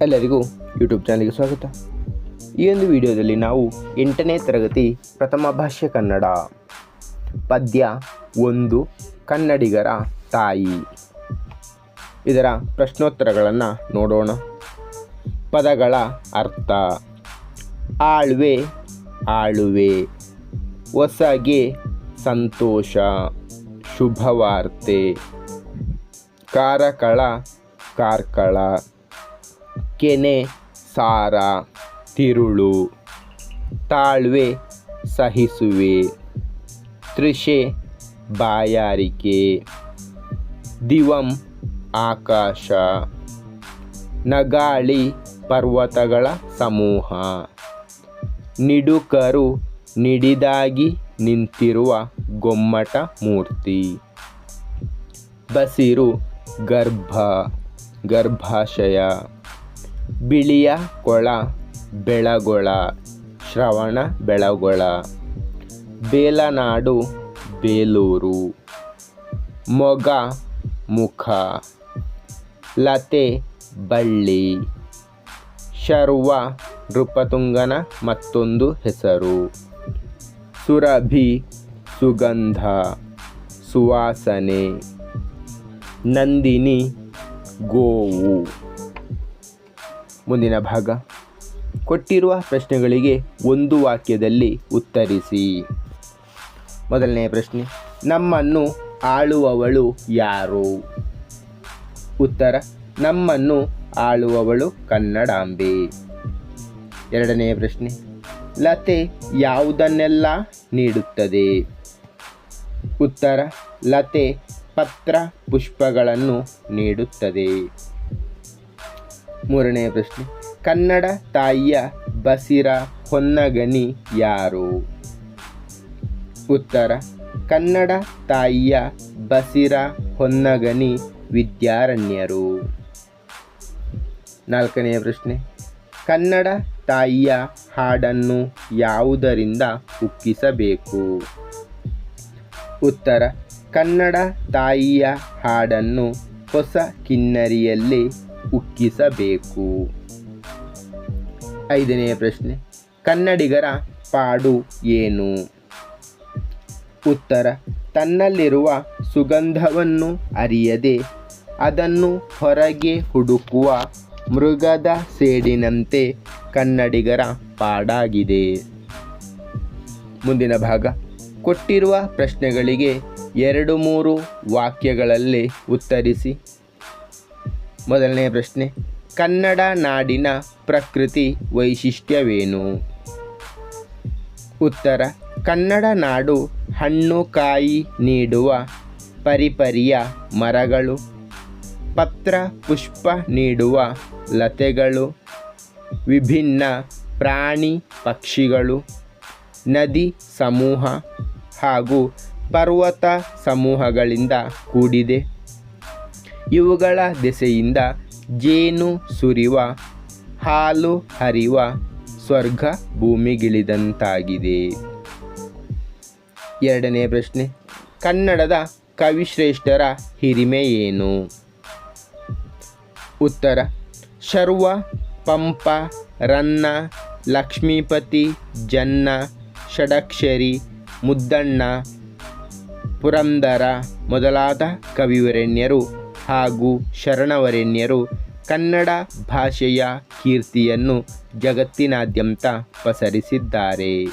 ಎಲ್ಲರಿಗೂ ಯೂಟ್ಯೂಬ್ ಚಾನಲ್ಗೆ ಸ್ವಾಗತ. ಈ ಒಂದು ವಿಡಿಯೋದಲ್ಲಿ ನಾವು ಎಂಟನೇ ತರಗತಿ ಪ್ರಥಮ ಭಾಷೆ ಕನ್ನಡ. ಪದ್ಯ ಒಂದು, ಕನ್ನಡಿಗರ ತಾಯಿ. ಇದರ ಪ್ರಶ್ನೋತ್ತರಗಳನ್ನು ನೋಡೋಣ. ಪದಗಳ ಅರ್ಥ. ಆಳ್ವೆ, ಆಳುವೆ. ಹೊಸಗೆ ಸಂತೋಷ, ಶುಭವಾರ್ತೆ. ಕಾರಕಳ, ಕಾರ್ಕಳ. ಕೆನೆ, ಸಾರ, ತಿರುಳು, ತಾಳ್ವೆ ಸಹಿಸುವೆ. ತೃಷೆ, ಬಾಯಾರಿಕೆ, ದಿವಂ ಆಕಾಶ, ನಗಾಳಿ ಪರ್ವತಗಳ ಸಮೂಹ. ನಿಡುಕರು ನಿಡಿದಾಗಿ ನಿಂತಿರುವ ಗೊಮ್ಮಟ ಮೂರ್ತಿ. ಬಸಿರು ಗರ್ಭ, ಗರ್ಭಾಶಯ. ಬಿಳಿಯ ಕೊಳ, ಬೆಳಗೊಳ, ಶ್ರವಣ ಬೆಳಗೊಳ, ಬೇಲನಾಡು, ಬೇಲೂರು, ಮೊಗ, ಮುಖ, ಲತೆ, ಬಳ್ಳಿ, ಶರ್ವ ನೃಪತುಂಗನ ಮತ್ತೊಂದು ಹೆಸರು. ಸುರಭಿ, ಸುಗಂಧ, ಸುವಾಸನೆ. ನಂದಿನಿ, ಗೋವು. ಮುಂದಿನ ಭಾಗ. ಕೊಟ್ಟಿರುವ ಪ್ರಶ್ನೆಗಳಿಗೆ ಒಂದು ವಾಕ್ಯದಲ್ಲಿ ಉತ್ತರಿಸಿ. ಮೊದಲನೆಯ ಪ್ರಶ್ನೆ, ನಮ್ಮನ್ನು ಆಳುವವಳು ಯಾರು? ಉತ್ತರ, ನಮ್ಮನ್ನು ಆಳುವವಳು ಕನ್ನಡಾಂಬೆ. ಎರಡನೆಯ ಪ್ರಶ್ನೆ, ಲತೆ ಯಾವುದನ್ನೆಲ್ಲ ನೀಡುತ್ತದೆ? ಉತ್ತರ, ಲತೆ ಪತ್ರ ಪುಷ್ಪಗಳನ್ನು ನೀಡುತ್ತದೆ. ಮೂರನೆಯ ಪ್ರಶ್ನೆ. ಕನ್ನಡ ತಾಯಿಯ ಬಸಿರ ಹೊನ್ನಗನಿ ಯಾರು? ಉತ್ತರ. ಕನ್ನಡ ತಾಯಿಯ ಬಸಿರ ಹೊನ್ನಗನಿ ವಿದ್ಯಾರಣ್ಯರು. ನಾಲ್ಕನೆಯ ಪ್ರಶ್ನೆ. ಕನ್ನಡ ತಾಯಿಯ ಹಾಡನ್ನು ಯಾವುದರಿಂದ ಉಕ್ಕಿಸಬೇಕು? ಉತ್ತರ. ಕನ್ನಡ ತಾಯಿಯ ಹಾಡನ್ನು ಹೊಸ ಕಿನ್ನರಿಯಲ್ಲಿ ಉಕ್ಕಿಸಬೇಕು. ಐದನೆಯ ಪ್ರಶ್ನೆ, ಕನ್ನಡಿಗರ ಪಾಡು ಏನು? ಉತ್ತರ, ತನ್ನಲ್ಲಿರುವ ಸುಗಂಧವನ್ನು ಅರಿಯದೆ ಅದನ್ನು ಹೊರಗೆ ಹುಡುಕುವ ಮೃಗದ ಸೇಡಿನಂತೆ ಕನ್ನಡಿಗರ ಪಾಡಾಗಿದೆ. ಮುಂದಿನ ಭಾಗ, ಕೊಟ್ಟಿರುವ ಪ್ರಶ್ನೆಗಳಿಗೆ ಎರಡು ಮೂರು ವಾಕ್ಯಗಳಲ್ಲಿ ಉತ್ತರಿಸಿ. ಮೊದಲನೆಯ ಪ್ರಶ್ನೆ. ಕನ್ನಡ ನಾಡಿನ ಪ್ರಕೃತಿ ವೈಶಿಷ್ಟ್ಯವೇನು? ಉತ್ತರ. ಕನ್ನಡ ನಾಡು ಹಣ್ಣು, ಕಾಯಿ ನೀಡುವ ಪರಿಪರಿಯ ಮರಗಳು. ಪತ್ರ, ಪುಷ್ಪ ನೀಡುವ ಲತೆಗಳು. ವಿಭಿನ್ನ ಪ್ರಾಣಿ ಪಕ್ಷಿಗಳು. ನದಿ ಸಮೂಹ ಹಾಗೂ ಪರ್ವತ ಸಮೂಹಗಳಿಂದ ಕೂಡಿದೆ. ಇವುಗಳ ದೆಸೆಯಿಂದ ಜೇನು ಸುರಿವ, ಹಾಲು ಹರಿವ, ಸ್ವರ್ಗ ಭೂಮಿಗಿಳಿದಂತಾಗಿದೆ. ಎರಡನೇ ಪ್ರಶ್ನೆ, ಕನ್ನಡದ ಕವಿಶ್ರೇಷ್ಠರ ಹಿರಿಮೆ ಏನು? ಉತ್ತರ, ಶರ್ವ, ಪಂಪ, ರನ್ನ, ಲಕ್ಷ್ಮೀಪತಿ, ಜನ್ನ, ಷಡಕ್ಷರಿ, ಮುದ್ದಣ್ಣ, ಪುರಂದರ ಮೊದಲಾದ ಕವಿವರೆಣ್ಯರು ಹಾಗೂ ಶರಣವರೆಣ್ಯರು ಕನ್ನಡ ಭಾಷೆಯ ಕೀರ್ತಿಯನ್ನು ಜಗತ್ತಿನಾದ್ಯಂತ ಪಸರಿಸಿದ್ದಾರೆ.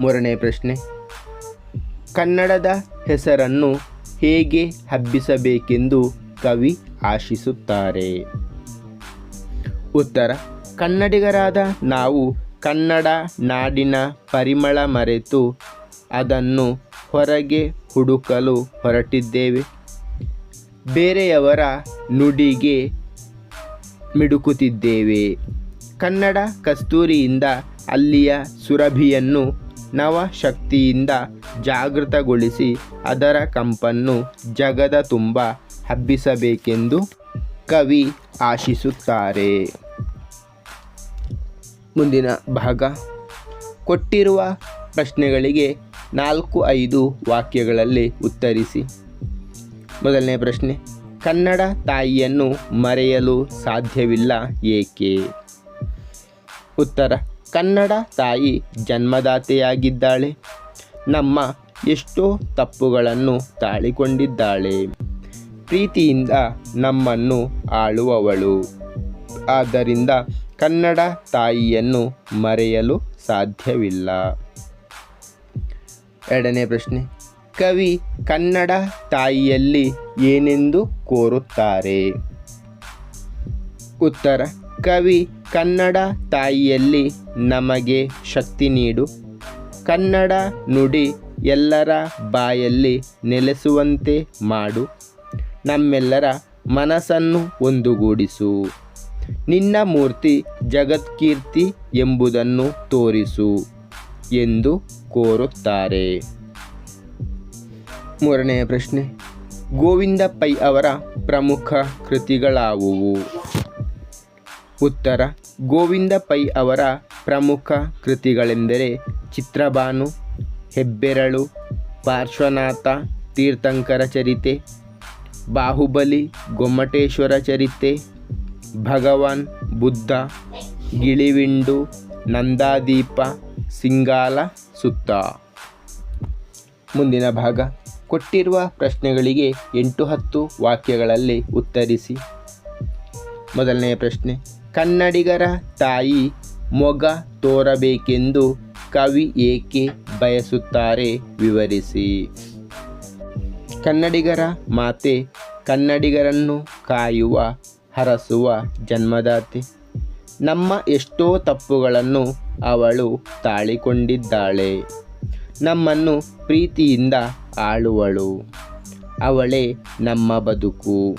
ಮೂರನೇ ಪ್ರಶ್ನೆ. ಕನ್ನಡದ ಹೆಸರನ್ನು ಹೇಗೆ ಹಬ್ಬಿಸಬೇಕೆಂದು ಕವಿ ಆಶಿಸುತ್ತಾರೆ. ಉತ್ತರ. ಕನ್ನಡಿಗರಾದ ನಾವು ಕನ್ನಡ ನಾಡಿನ ಪರಿಮಳ ಮರೆತು ಅದನ್ನು ಹೊರಗೆ ಹುಡುಕಲು ಹೊರಟಿದ್ದೇವೆ. ಬೇರೆಯವರ ನುಡಿಗೆ ಮಿಡುಕುತ್ತಿದ್ದೇವೆ. ಕನ್ನಡ ಕಸ್ತೂರಿಯಿಂದ ಅಲ್ಲಿಯ ಸುರಭಿಯನ್ನು ನವಶಕ್ತಿಯಿಂದ ಜಾಗೃತಗೊಳಿಸಿ ಅದರ ಕಂಪನ್ನು ಜಗದ ತುಂಬ ಹಬ್ಬಿಸಬೇಕೆಂದು ಕವಿ ಆಶಿಸುತ್ತಾರೆ. ಮುಂದಿನ ಭಾಗ. ಕೊಟ್ಟಿರುವ ಪ್ರಶ್ನೆಗಳಿಗೆ ನಾಲ್ಕು ಐದು ವಾಕ್ಯಗಳಲ್ಲಿ ಉತ್ತರಿಸಿ. ಮೊದಲನೇ ಪ್ರಶ್ನೆ, ಕನ್ನಡ ತಾಯಿಯನ್ನು ಮರೆಯಲು ಸಾಧ್ಯವಿಲ್ಲ ಏಕೆ? ಉತ್ತರ, ಕನ್ನಡ ತಾಯಿ ಜನ್ಮದಾತೆಯಾಗಿದ್ದಾಳೆ. ನಮ್ಮ ಎಷ್ಟೋ ತಪ್ಪುಗಳನ್ನು ತಾಳಿಕೊಂಡಿದ್ದಾಳೆ. ಪ್ರೀತಿಯಿಂದ ನಮ್ಮನ್ನು ಆಳುವವಳು. ಆದ್ದರಿಂದ ಕನ್ನಡ ತಾಯಿಯನ್ನು ಮರೆಯಲು ಸಾಧ್ಯವಿಲ್ಲ. ಎರಡನೇ ಪ್ರಶ್ನೆ ಕವಿ ಕನ್ನಡ ತಾಯಿಯಲ್ಲಿ ಏನೆಂದು ಕೋರುತ್ತಾರೆ? ಉತ್ತರ, ಕವಿ ಕನ್ನಡ ತಾಯಿಯಲ್ಲಿ ನಮಗೆ ಶಕ್ತಿ ನೀಡು. ಕನ್ನಡ ನುಡಿ ಎಲ್ಲರ ಬಾಯಲ್ಲಿ ನೆಲೆಸುವಂತೆ ಮಾಡು. ನಮ್ಮೆಲ್ಲರ ಮನಸ್ಸನ್ನು ಒಂದುಗೂಡಿಸು. ನಿನ್ನ ಮೂರ್ತಿ ಜಗತ್ಕೀರ್ತಿ ಎಂಬುದನ್ನು ತೋರಿಸು ಎಂದು ಕೋರುತ್ತಾರೆ. ಮೂರನೆಯ ಪ್ರಶ್ನೆ. ಗೋವಿಂದ ಪೈ ಅವರ ಪ್ರಮುಖ ಕೃತಿಗಳಾವುವು? ಉತ್ತರ. ಗೋವಿಂದ ಪೈ ಅವರ ಪ್ರಮುಖ ಕೃತಿಗಳೆಂದರೆ ಚಿತ್ರಬಾನು, ಹೆಬ್ಬೆರಳು, ಪಾರ್ಶ್ವನಾಥ, ತೀರ್ಥಂಕರ ಚರಿತೆ, ಬಾಹುಬಲಿ, ಗೊಮ್ಮಟೇಶ್ವರ ಚರಿತೆ, ಭಗವಾನ್, ಬುದ್ಧ, ಗಿಳಿವಿಂಡು, ನಂದಾದೀಪ, ಸಿಂಗಾಲ, ಸುತ್ತ. ಮುಂದಿನ ಭಾಗ. ಕೊಟ್ಟಿರುವ ಪ್ರಶ್ನೆಗಳಿಗೆ ಎಂಟು ಹತ್ತು ವಾಕ್ಯಗಳಲ್ಲಿ ಉತ್ತರಿಸಿ. ಮೊದಲನೆಯ ಪ್ರಶ್ನೆ, ಕನ್ನಡಿಗರ ತಾಯಿ ಮೊಗ ತೋರಬೇಕೆಂದು ಕವಿ ಏಕೆ ಬಯಸುತ್ತಾರೆ? ವಿವರಿಸಿ. ಕನ್ನಡಿಗರ ಮಾತೆ ಕನ್ನಡಿಗರನ್ನು ಕಾಯುವ, ಹರಸುವ ಜನ್ಮದಾತೆ. ನಮ್ಮ ಎಷ್ಟೋ ತಪ್ಪುಗಳನ್ನು ಅವಳು ತಾಳಿಕೊಂಡಿದ್ದಾಳೆ. ನಮ್ಮನ್ನು ಪ್ರೀತಿಯಿಂದ ಆಳುವಳು. ಅವಳೇ ನಮ್ಮ ಬದುಕು.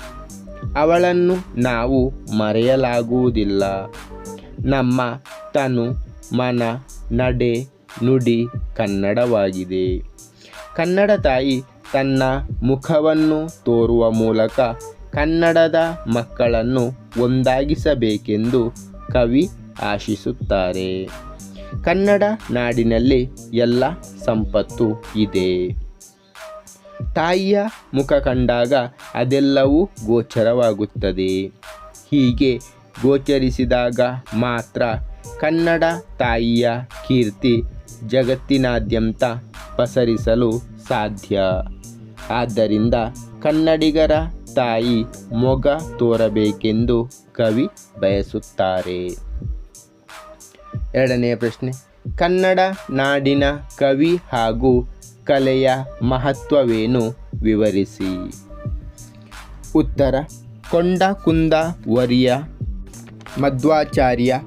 ಅವಳನ್ನು ನಾವು ಮರೆಯಲಾಗುವುದಿಲ್ಲ. ನಮ್ಮ ತನು ಮನ, ನಡೆ, ನುಡಿ ಕನ್ನಡವಾಗಿದೆ. ಕನ್ನಡ ತಾಯಿ ತನ್ನ ಮುಖವನ್ನು ತೋರುವ ಮೂಲಕ ಕನ್ನಡದ ಮಕ್ಕಳನ್ನು ಒಂದಾಗಿಸಬೇಕೆಂದು ಕವಿ ಆಶಿಸುತ್ತಾರೆ. ಕನ್ನಡ ನಾಡಿನಲ್ಲಿ ಎಲ್ಲ ಸಂಪತ್ತು ಇದೆ. ತಾಯಿಯ ಮುಖ ಕಂಡಾಗ ಅದೆಲ್ಲವೂ ಗೋಚರವಾಗುತ್ತದೆ. ಹೀಗೆ ಗೋಚರಿಸಿದಾಗ ಮಾತ್ರ ಕನ್ನಡ ತಾಯಿಯ ಕೀರ್ತಿ ಜಗತ್ತಿನಾದ್ಯಂತ ಪಸರಿಸಲು ಸಾಧ್ಯ. ಆದ್ದರಿಂದ ಕನ್ನಡಿಗರ ತಾಯಿ ಮೊಗ ತೋರಬೇಕೆಂದು ಕವಿ ಬಯಸುತ್ತಾರೆ. ಎರಡನೆಯ ಪ್ರಶ್ನೆ. ಕನ್ನಡ ನಾಡಿನ ಕವಿ ಹಾಗೂ ಕಲೆಯ ಮಹತ್ವವೇನು? ವಿವರಿಸಿ. ಉತ್ತರ. ಕೊಂಡ ಕುಂದ ವರಿಯ, ಮಧ್ವಾಚಾರ್ಯ,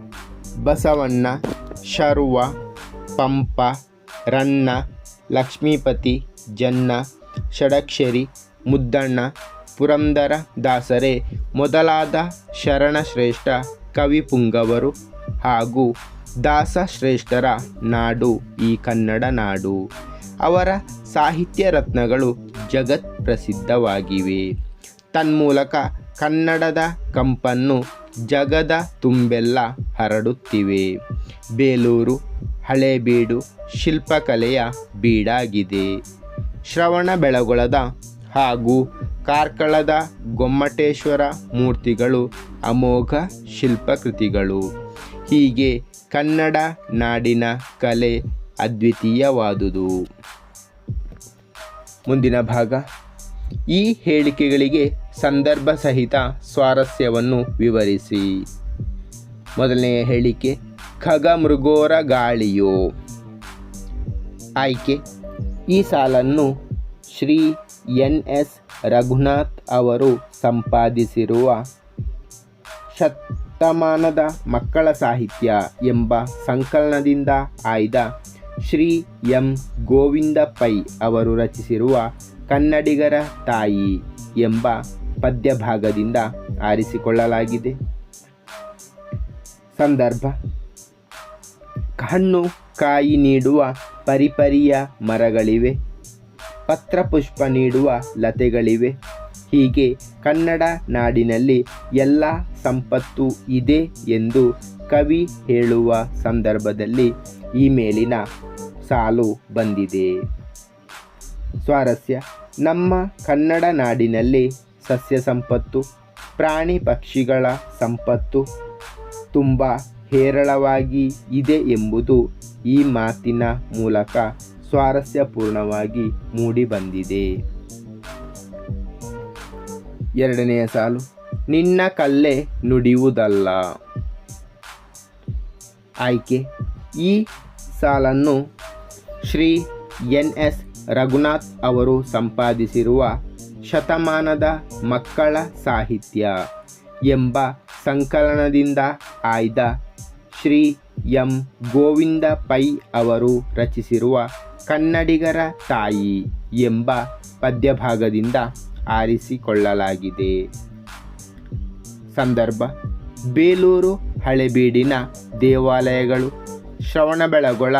ಬಸವಣ್ಣ, ಶರ್ವ, ಪಂಪ, ರನ್ನ, ಲಕ್ಷ್ಮೀಪತಿ, ಜನ್ನ, ಷಡಕ್ಷರಿ, ಮುದ್ದಣ್ಣ, ಪುರಂದರ ದಾಸರೇ ಮೊದಲಾದ ಶರಣಶ್ರೇಷ್ಠ ಕವಿಪುಂಗವರು ಹಾಗೂ ದಾಸಶ್ರೇಷ್ಠರ ನಾಡು, ಈ ಕನ್ನಡ ನಾಡು. ಅವರ ಸಾಹಿತ್ಯ ರತ್ನಗಳು ಜಗತ್ ಪ್ರಸಿದ್ಧವಾಗಿವೆ. ತನ್ಮೂಲಕ ಕನ್ನಡದ ಕಂಪನ್ನು ಜಗದ ತುಂಬೆಲ್ಲ ಹರಡುತ್ತಿವೆ. ಬೇಲೂರು, ಹಳೇಬೀಡು ಶಿಲ್ಪಕಲೆಯ ಬೀಡಾಗಿದೆ. ಶ್ರವಣ ಬೆಳಗೊಳದ ಹಾಗೂ ಕಾರ್ಕಳದ ಗೊಮ್ಮಟೇಶ್ವರ ಮೂರ್ತಿಗಳು ಅಮೋಘ ಶಿಲ್ಪಕೃತಿಗಳು. ಹೀಗೆ ಕನ್ನಡ ನಾಡಿನ ಕಲೆ ಅದ್ವಿತೀಯವಾದುದು. ಮುಂದಿನ ಭಾಗ. ಈ ಹೇಳಿಕೆಗಳಿಗೆ ಸಂದರ್ಭ ಸಹಿತ ಸ್ವಾರಸ್ಯವನ್ನು ವಿವರಿಸಿ. ಮೊದಲನೆಯ ಹೇಳಿಕೆ, ಖಗ ಮೃಗೋರ ಗಾಳಿಯೋ. ಆಯ್ಕೆ, ಈ ಸಾಲನ್ನು ಶ್ರೀ ಎನ್ ಎಸ್ ರಘುನಾಥ್ ಅವರು ಸಂಪಾದಿಸಿರುವ ಶತಮಾನದ ಮಕ್ಕಳ ಸಾಹಿತ್ಯ ಎಂಬ ಸಂಕಲನದಿಂದ ಆಯ್ದ ಶ್ರೀ ಎಂ. ಗೋವಿಂದ ಪೈ ಅವರು ರಚಿಸಿರುವ ಕನ್ನಡಿಗರ ತಾಯಿ ಎಂಬ ಪದ್ಯಭಾಗದಿಂದ ಆರಿಸಿಕೊಳ್ಳಲಾಗಿದೆ. ಸಂದರ್ಭ. ಹಣ್ಣು ಕಾಯಿ ನೀಡುವ ಪರಿಪರಿಯ ಮರಗಳಿವೆ. ಪತ್ರಪುಷ್ಪ ನೀಡುವ ಲತೆಗಳಿವೆ. ಹೀಗೆ ಕನ್ನಡ ನಾಡಿನಲ್ಲಿ ಎಲ್ಲ ಸಂಪತ್ತು ಇದೆ ಎಂದು ಕವಿ ಹೇಳುವ ಸಂದರ್ಭದಲ್ಲಿ ಈ ಮೇಲಿನ ಸಾಲು ಬಂದಿದೆ. ಸ್ವಾರಸ್ಯ, ನಮ್ಮ ಕನ್ನಡ ನಾಡಿನಲ್ಲಿ ಸಸ್ಯ ಸಂಪತ್ತು, ಪ್ರಾಣಿ ಪಕ್ಷಿಗಳ ಸಂಪತ್ತು ತುಂಬ ಹೇರಳವಾಗಿ ಇದೆ ಎಂಬುದು ಈ ಮಾತಿನ ಮೂಲಕ ಸ್ವಾರಸ್ಯಪೂರ್ಣವಾಗಿ ಮೂಡಿಬಂದಿದೆ. ಎರಡನೆಯ ಸಾಲು. ನಿನ್ನ ಕಲ್ಲೆ ನುಡಿಯುವುದಲ್ಲ. ಆಯ್ಕೆ. ಈ ಸಾಲನ್ನು ಶ್ರೀ ಎನ್ ಎಸ್ ರಘುನಾಥ್ ಅವರು ಸಂಪಾದಿಸಿರುವ ಶತಮಾನದ ಮಕ್ಕಳ ಸಾಹಿತ್ಯ ಎಂಬ ಸಂಕಲನದಿಂದ ಆಯ್ದ ಶ್ರೀ ಎಂ ಗೋವಿಂದ ಪೈ ಅವರು ರಚಿಸಿರುವ ಕನ್ನಡಿಗರ ತಾಯಿ ಎಂಬ ಪದ್ಯಭಾಗದಿಂದ ಆರಿಸಿಕೊಳ್ಳಲಾಗಿದೆ. ಸಂದರ್ಭ. ಬೇಲೂರು ಹಳೆಬೀಡಿನ ದೇವಾಲಯಗಳು, ಶ್ರವಣಬೆಳಗೊಳ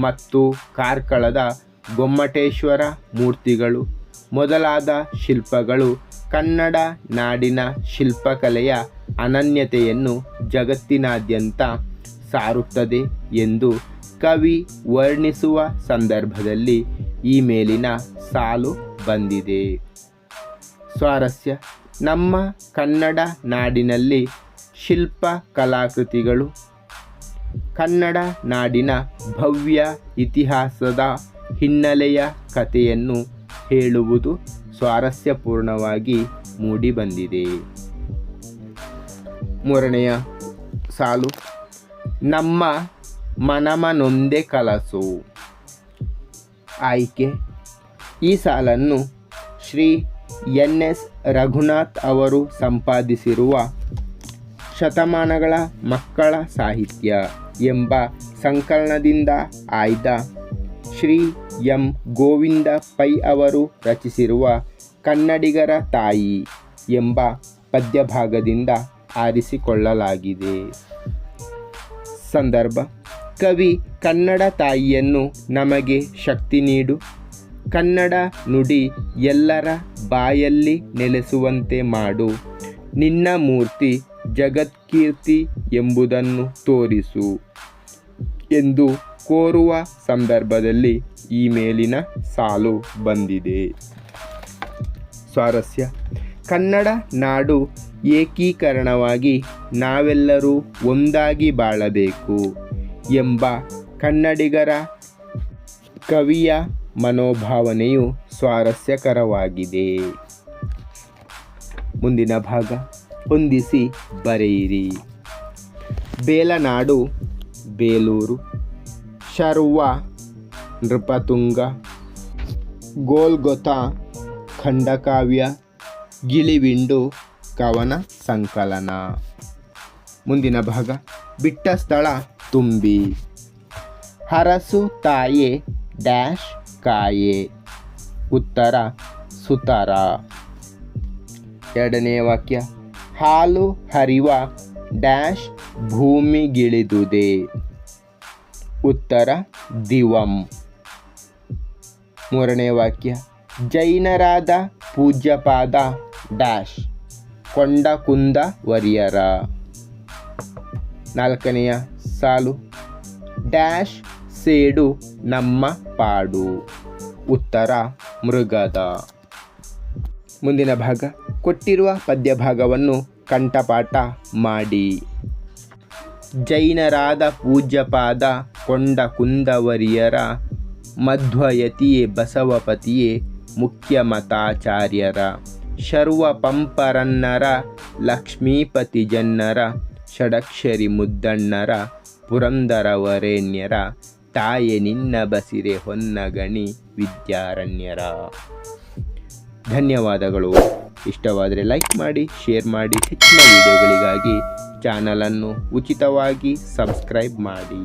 ಮತ್ತು ಕಾರ್ಕಳದ ಗೊಮ್ಮಟೇಶ್ವರ ಮೂರ್ತಿಗಳು, ಮೊದಲಾದ ಶಿಲ್ಪಗಳು ಕನ್ನಡ ನಾಡಿನ ಶಿಲ್ಪಕಲೆಯ ಅನನ್ಯತೆಯನ್ನು ಜಗತ್ತಿನಾದ್ಯಂತ ಸಾರುತ್ತದೆ ಎಂದು ಕವಿ ವರ್ಣಿಸುವ ಸಂದರ್ಭದಲ್ಲಿ ಈ ಮೇಲಿನ ಸಾಲು ಬಂದಿದೆ. ಸ್ವಾರಸ್ಯ. ನಮ್ಮ ಕನ್ನಡ ನಾಡಿನಲ್ಲಿ ಶಿಲ್ಪ ಕಲಾಕೃತಿಗಳು. ಕನ್ನಡ ನಾಡಿನ ಭವ್ಯ ಇತಿಹಾಸದ ಹಿನ್ನೆಲೆಯ ಕಥೆಯನ್ನು ಹೇಳುವುದು ಸ್ವಾರಸ್ಯಪೂರ್ಣವಾಗಿ ಮೂಡಿಬಂದಿದೆ. ಮೂರನೆಯ ಸಾಲು. ನಮ್ಮ ಮನಮನೊಂದೇ ಕಲಸು. ಆಯ್ಕೆ. ಈ ಸಾಲನ್ನು ಶ್ರೀ ಎನ್ ಎಸ್ ರಘುನಾಥ್ ಅವರು ಸಂಪಾದಿಸಿರುವ ಶತಮಾನಗಳ ಮಕ್ಕಳ ಸಾಹಿತ್ಯ ಎಂಬ ಸಂಕಲನದಿಂದ ಆಯ್ದ ಶ್ರೀ ಎಂ ಗೋವಿಂದ ಪೈ ಅವರು ರಚಿಸಿರುವ ಕನ್ನಡಿಗರ ತಾಯಿ ಎಂಬ ಪದ್ಯಭಾಗದಿಂದ ಆರಿಸಿಕೊಳ್ಳಲಾಗಿದೆ. ಸಂದರ್ಭ, ಕವಿ ಕನ್ನಡ ತಾಯಿಯನ್ನು ನಮಗೆ ಶಕ್ತಿ ನೀಡು. ಕನ್ನಡ ನುಡಿ ಎಲ್ಲರ ಬಾಯಲ್ಲಿ ನೆಲೆಸುವಂತೆ ಮಾಡು. ನಿನ್ನ ಮೂರ್ತಿ ಜಗತ್ಕೀರ್ತಿ ಎಂಬುದನ್ನು ತೋರಿಸು ಎಂದು ಕೋರುವ ಸಂದರ್ಭದಲ್ಲಿ ಈ ಮೇಲಿನ ಸಾಲು ಬಂದಿದೆ. ಸ್ವಾರಸ್ಯ. ಕನ್ನಡ ನಾಡು ಏಕೀಕರಣವಾಗಿ ನಾವೆಲ್ಲರೂ ಒಂದಾಗಿ ಬಾಳಬೇಕು ಎಂಬ ಕನ್ನಡಿಗರ ಕವಿಯ ಮನೋಭಾವನೆಯು ಸ್ವಾರಸ್ಯಕರವಾಗಿದೆ. ಮುಂದಿನ ಭಾಗ, ಹೊಂದಿಸಿ ಬರೆಯಿರಿ. ಬೇಲನಾಡು, ಬೇಲೂರು, ಶರ್ವ, ನೃಪತುಂಗ, ಗೋಲ್ಗೊತ, ಖಂಡಕಾವ್ಯ, ಗಿಳಿವಿಂಡು, ಕವನ ಸಂಕಲನ. ಮುಂದಿನ ಭಾಗ ಬಿಟ್ಟ ಸ್ಥಳ ತುಂಬಿ. ಹರಸು ತಾಯೆ ಡ್ಯಾಶ್ ಕಾಯೆ ಉತ್ತರ ಸುತರ. ಎರಡನೇ ವಾಕ್ಯ, ಹಾಲು ಹರಿವ ಡ್ಯಾಶ್ ಭೂಮಿಗಿಳಿದುದೆ. ಉತ್ತರ, ದಿವಂ. ಮೂರನೇ ವಾಕ್ಯ, ಜೈನರಾದ ಪೂಜ್ಯಪಾದ ಡ್ಯಾಶ್, ಕೊಂಡಕುಂದ ವರಿಯರ. ನಾಲ್ಕನೆಯ ಸಾಲು, ಡ್ಯಾಶ್ ಸೇಡು ನಮ್ಮ ಪಾಡು. ಉತ್ತರ, ಮೃಗದ. ಮುಂದಿನ ಭಾಗ, ಕೊಟ್ಟಿರುವ ಪದ್ಯಭಾಗವನ್ನು ಕಂಠಪಾಠ ಮಾಡಿ. ಜೈನರಾದ ಪೂಜ್ಯಪಾದ ಕೊಂಡ ಕುಂದವರಿಯರ ಮಧ್ವಯತಿಯೇ ಬಸವಪತಿಯೇ ಮುಖ್ಯ ಮತಾಚಾರ್ಯರ ಶರ್ವ ಪಂಪರನ್ನರ ಲಕ್ಷ್ಮೀಪತಿ ಜನ್ನರ, ಷಡಕ್ಷರಿ ಮುದ್ದಣ್ಣರ, ಪುರಂದರವರೇಣ್ಯರ ತಾಯೆ ನಿನ್ನ ಬಸಿರೆ ಹೊನ್ನಗಣಿ ವಿದ್ಯಾರಣ್ಯರ. ಧನ್ಯವಾದಗಳು. ಇಷ್ಟವಾದರೆ ಲೈಕ್ ಮಾಡಿ ಶೇರ್ ಮಾಡಿ, ಹೆಚ್ಚಿನ ವಿಡಿಯೋಗಳಿಗಾಗಿ ಚಾನಲನ್ನು ಉಚಿತವಾಗಿ ಸಬ್ಸ್ಕ್ರೈಬ್ ಮಾಡಿ.